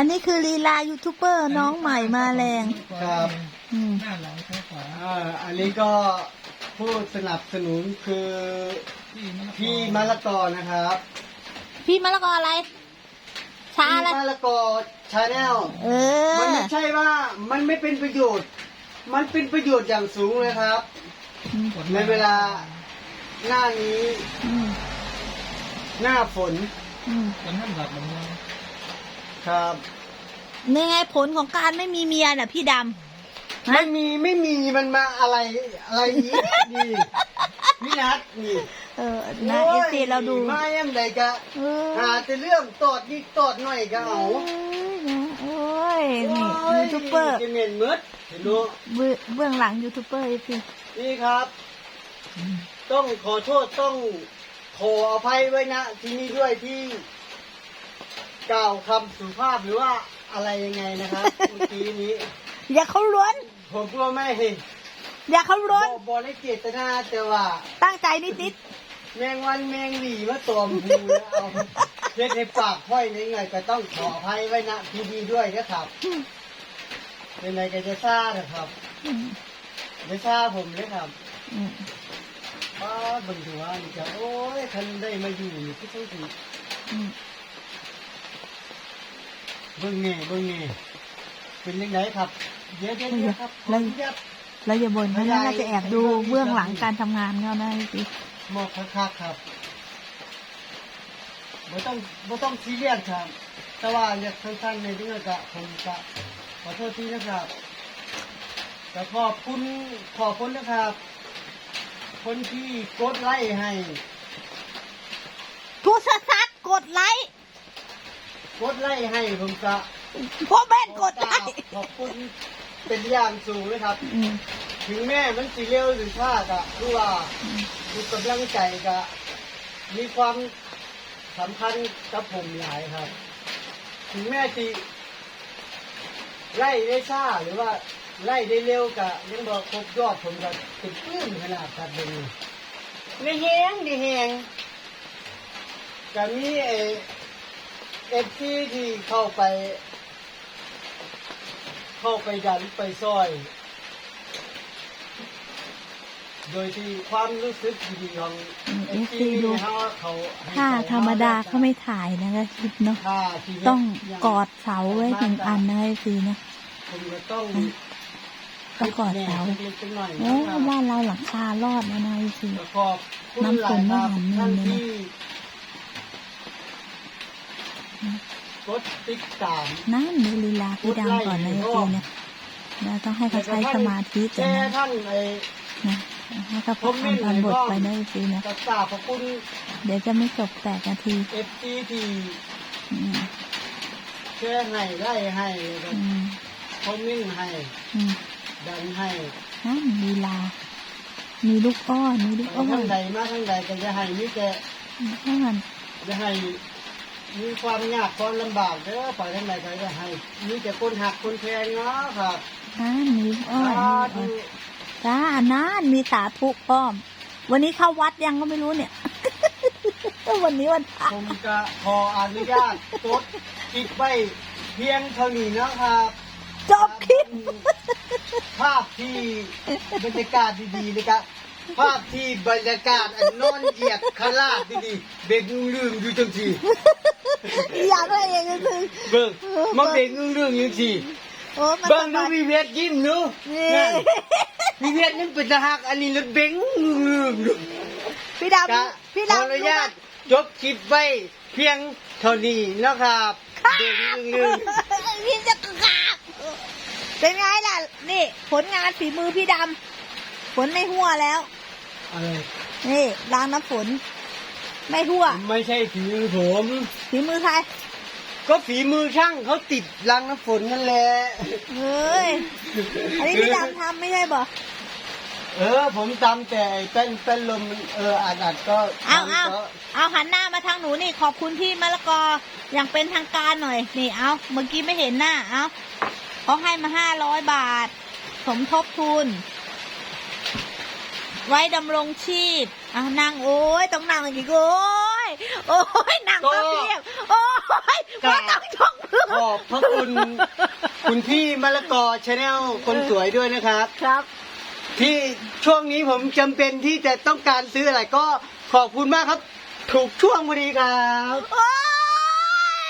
อันนี้คือลีลายูทูบเบอร์น้องใหม่มาแรงครับอืมหน้าหลังซ้ายขวาอ่าอันนี้ก็ผู้สนับสนุนคือพี่มะละกอพี่มะละกอนะครับพี่มะละกออะไรชาพี่อะไรมะละกอชาแนลเอมันอไม่ใช่ว่ามันไม่เป็นประโยชน์ มันเป็นประโยชน์อย่างสูงเลยครับกดในเวลาหน้านี้อืมหน้าฝน อืมเป็นท่านหลักแบบนี้ ครับนี่ไงผลของการไม่มีเมียน่ะ พี่ดำไม่มีไม่มีมันมาอะไรอะไรนี้นี่พี่นัทนี่เออนะเอฟซีเราดูมายังไงกะเออหาแต่เรื่องตอดนี่ตอดหน่อยก็เอาโอ้ยนี่ยูทูบเบอร์จะเหม็นมืดเห็นดูเบื้องเบื้องหลังยูทูบเบอร์เอฟซีนี่ครับ ต้องขอโทษต้องขออภัยไว้นะที่นี่ด้วยที่ กล่าวคำสุภาพหรือว่าอะไรยังไงนะครับเมื่อกี้นี้ อย่าเขาล้วน ผมก็ไม่เห็นอย่าเขาล้วน บอได้เจตนาแต่ว่า ตั้งใจนิดนิดแมงวันแมงหลีมาตอมหูแล้วเอาเล็ดในปากค่อยในไงก็ต้องขออภัยไว้นะพี่ดีด้วยนะครับเป็นไงก็จะซ่านะครับๆอืมไม่ซ่าผมเลยครับอืมป้าเบิ่งดูว่านี่จะโอ้ยคันได้มาอยู่นี่ที่ต้องสิอืม เบิ่งนี่เบิ่งนี่เป็นยังไงครับเดี๋ยวเดี๋ยวเดี๋ยวครับขออนุญาตแล้วอย่าบ่นเขานะเราจะแอบดูเบื้องหลังการทำงานเขานะเอฟซีหมอกคักๆครับไม่ต้องไม่ต้องซีเรียสครับ แต่ว่าเนี่ยสั้นๆในเรื่องกะผมจะขอโทษทีนะครับแต่ขอบคุณขอบคุณนะครับ คนที่กดไลค์ให้ทุกสัดกดไลค์ กดไลค์ให้ผมจะพ่อแม่นกดไลค์ขอบคุณเป็นอย่างสูงเลยครับอืมถึงแม่มันสิเร็วหรือช้ากะคือว่ามีกำลังใจกะมีความสำคัญกับผมหลายครับ ถึงแม่สิไล่ได้ช้าหรือว่าไล่ได้เร็วกะยังบอกครบยอดผมก็ติดปลื้มขนาดครับเดนี้ไม่แห้งไม่แห้งก็มีเอ เอฟซีที่เข้าไป เข้าไปดันไปซอย โดยที่ความรู้สึกดีๆของเอฟซีดูเขาเขาให้ถ้าเขธรรมดาเขาไม่ถ่ายนะคะคลิปเนาะถ้าชีวิต้องย่างกอดเสาไว้หนึ่งอันนะเอฟซีนะผมก็ต้องต้องกอดเสาเล็กๆหน่อยโอ้นะครับบ้านเราหลังคารอดแล้วนะเอฟซีขอบคุณน้ำฝนหลายครับไม่หันท่านเลยนะที่ กดติดตามนั่นดูลีลาพี่ดำก่อนนะเอฟซีนะเราต้องให้เขาใช้สมาธิกันแช่นะท่านไอ้นะให้เขาพักทำบทไปนะเอฟซีนะกระตราบขอบคุณเดี๋ยวจะไม่จบแปดนาทีเอฟซีที่อืมแช่ให้ไล่ให้อืมคอมเมนต์ให้อืมดันให้นั่นลีลามีลูกอ้อนมีลูกไปอ้อทางนใดมาทางใดก็จะให้มีแต่อ้อนจะให้ มีความยากความลำบากเด้อไปทางไหนก็จะให้ มีแต่คนหักคนแพงเนาะครับนั่นมีลูกอ้อนสามีลูกอ้อธุนจ้านั่นมีสาธุป้อม วันนี้เข้าวัดยังก็ไม่รู้เนี่ย วันนี้วันพระผมก็ขออนุญาตกดติดไว้เพียงเท่านี้นะครับ จบคลิป ภาพที่บรรยากาศดีๆนะครับ ภาพที่บรรยากาศอันนอนเหยียดคาราดดีๆเบ่งลืมอยู่จังทีอยากอะไรอย่างเงี้ยคือเบิ่งมาเบ่งลืมอยู่ทีโอ้มันเบิ่งสดูบายมีเวียดยิ้มเนาะนี่นั่นมีเวียดนั่นเป็นทหารอันนี้รถเบงลืมดูพี่กะดำพี่ขอดำอนุญาตจบคลิปไว้เพียงเท่านี้นะครับเบงลืมพี่จะกราบเป็นไงล่ะนี่ ผลงานฝีมือพี่ดำฝนไม่หัวแล้ว อะไรนี่ล้างน้ำฝน ไม่หัวไม่ใช่ฝีมือผมฝีมือใคร ก็ฝีมือช่างเขาติดรังน้ำฝนนั่นแหละเฮ้ย อันนี้พี่ดำทำไม่ใช่บ่เออ ผมตำแต่ไอ้เป็นเป็นลมเอออัดอัดก็เอาเอาทำก็เอาหันหน้ามาทางหนูนี่ขอบคุณพี่มะละกออย่างเป็นทางการหน่อย นี่เอาเมื่อกี้ไม่เห็นหน้าเอาเขาให้มาห้าร้อยบาท สมทบทุน ไว้ดำรงชีพเอานั่งโอ้ยต้องนั่งอีกโอ้ยโอ้ยหนังก็ก็เรียบโอ้ยก็ว่าต้องชกมือขอบพระคุณคุณพี่มะละกอชาแนลคนสวยด้วยนะครับ ครับ ที่ช่วงนี้ผมจำเป็นที่จะต้องการซื้ออะไรก็ขอบคุณมากครับ ถูกช่วงพอดีครับโอ้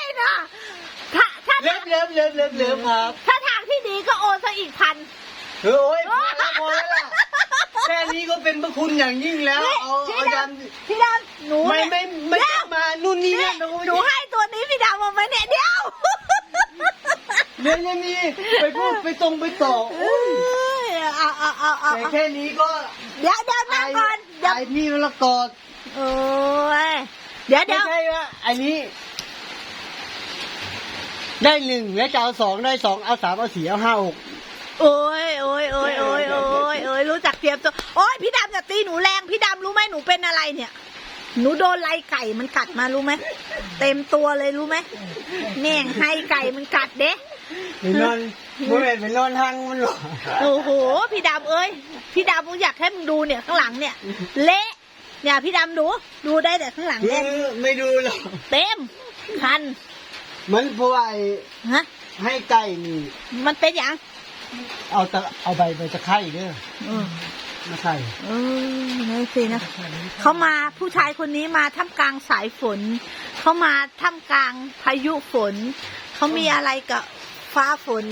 ยนะถ้าถ้าเลิฟเลิฟเลิฟเลิฟเลิฟครับ ถ้าทางที่ดีก็โอนซะอีกพันเฮ้ยโอ้ยพอแล้วพอแล้วล่ะ แค่นี้ก็เป็นพระคุณอย่างยิ่งแล้วนี่เอาพี่เอาดยันำพี่ดำหนูไม่เนี่ยไม่ไม่เดี๋ต้ยอวงมานู่นนี่นี่นั่นนะหนูให้ตัวนี้พี่ดำมาไหมเนี่ยเดี๋ยวเดี๋ยวยังมีไปพูดไปตรงไปต่อโอ้ยเอาเอาเอาเอาแต่แค่นี้ก็เดี๋ยวเดี๋ยวนั่งก่อนเดี๋ยวไอ้พี่มะละกอโอ้ยเดี๋ยวไม่เดี๋ยว ใช่ว่าอันนี้ ได้หนึ่งแล้วจะเอาสองได้สองเอาสามเอาสี่เอาห้าหก โอ้ยโอ้ยโอ้ยโอ้ยโอ้ ยโอ้ยรู้จักเตรียมตัวโอ้ยพี่ดำอย่าตีหนูแรงพี่ดำรู้ไหมหนูเป็นอะไรเนี่ย หนูโดนไล่ไก่มันกัดมารู้ไหมเต็มตัวเลยรู้ไหมแม่งให้ไก่มันกัดเด้ไปนอนเมื่อไหร่ไปนอนห้างมันหรอโอ้โหพี่ดำเอ้ยพี่ดำมึงอยากให้มึงดูเนี่ยข้างหลังเนี่ย เละเนี่ยพี่ดำดูดูได้แต่ข้างหลังเอเนี่ยอไม่ดูหรอกเต็มคันมันเพราะว่าไอ้ฮะให้ไก่นี่มันเป็นอย่าง เอาตะเอาใบใบตะไคร้เด้อเออมาใส่เออนี่สินะเขามาผู้ชายคนนี้มาท่ามกลางสายฝน เขามาท่ามกลางพายุฝน เขามีอะไรกับฟ้าฝน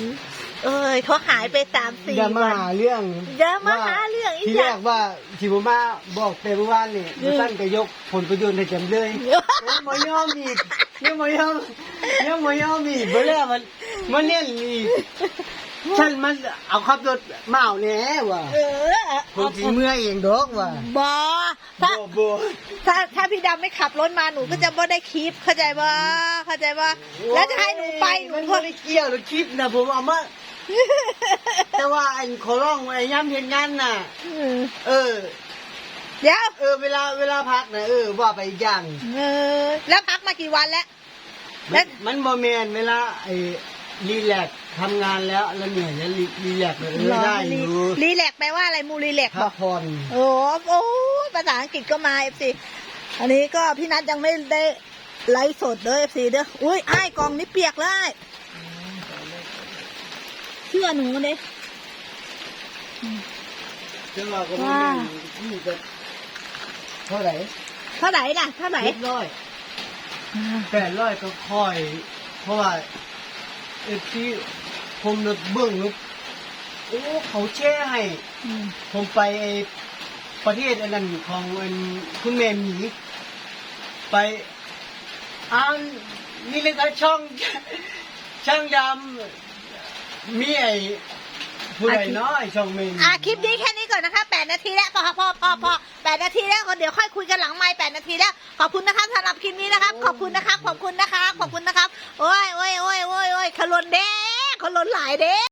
เอ้ยเขาหายไปสามสี่อย่ามาวันหาเรื่องอย่ามาหาเรื่องอีกที่อแรย่างกว่าที่ผมมาบอกแต่เมื่อวานนี่อืมท่านก็ยกผลประโยชน์ให้จำเลยยังไม่ยอมอีกยังไม่ยอมยังไม่ยอมอีกเมื่อแรกมันมันเนี่ยอีก ฉันมันเอาขับรถมาเอาแน่ว่ะเออผมสิเมื่อยเองดอกว่ะบอถ้าบ่บ่ถ้าถ้าพี่ดำไม่ขับรถมาหนูก็จะไม่ได้คลิปเข้าใจป่ะเข้าใจป่ะแล้วจะให้หนูไปหนูมันก็ไม่ได้เกี่ยวหรือคลิปนะผมเอามาแต่ว่าไอ้ขอร้องไอ้ย้ำเห็นงานน่ะเออ เดี๋ยวเออ เวลาเวลาพักนะเออว่าไปอีกอย่าง เออแล้วพักมากี่วันแล้ว มัแล้นวมันโมเมนเวลาไอ้ รีแลกซ์ทำงานแล้วแล้วเหนื่อยแล้วรีรีแลกซ์เลยเออได้อยู่รีแลกซ์แปลว่าอะไรมูรีแลกซ์บพัอกกผ่อนโอ้โอ้ภาษาอังกฤษก็มาเอฟซีอันนี้ก็พี่นัทยังไม่ได้ไลฟ์สดเลยเอฟซีเด้ออุ้ยไอ้ายกล่องนี้เปียกเลยเชื่อหนูเด้ จังหวะก็ไม่ว้าได้นี่จะเท่าไหร่เท่าไหร่น่ะเท่าไหร่เจ็ดร้อยแปดร้อยก็ค่อย เพราะว่า เอฟซีผมนึกเบื้องนึกโอ้เขาแช่ให้ อืมผมไปไอ้ประเทศอันนั้นของอันคุณแม่หมีไปอ้าวนี่เลยนะช่อง ช่างดำมีไอ้ผู้ใดน้อยช่องเมน อะคลิปนี้แค่นี้ก่อนนะคะแปดนาทีแล้วพอพอพอพอ แปดนาทีแล้วเดี๋ยวค่อยคุยกันหลังไมค์แปดนาทีแล้ว ขอบคุณนะครับสำหรับคลิปนี้นะครับ ขอบคุณนะครับ ขอบคุณนะครับ ขอบคุณนะครับ โอ้ยโอ้ยโอ้ยโอ้ยโอ้ยขลนเด้ขลนหลายเด้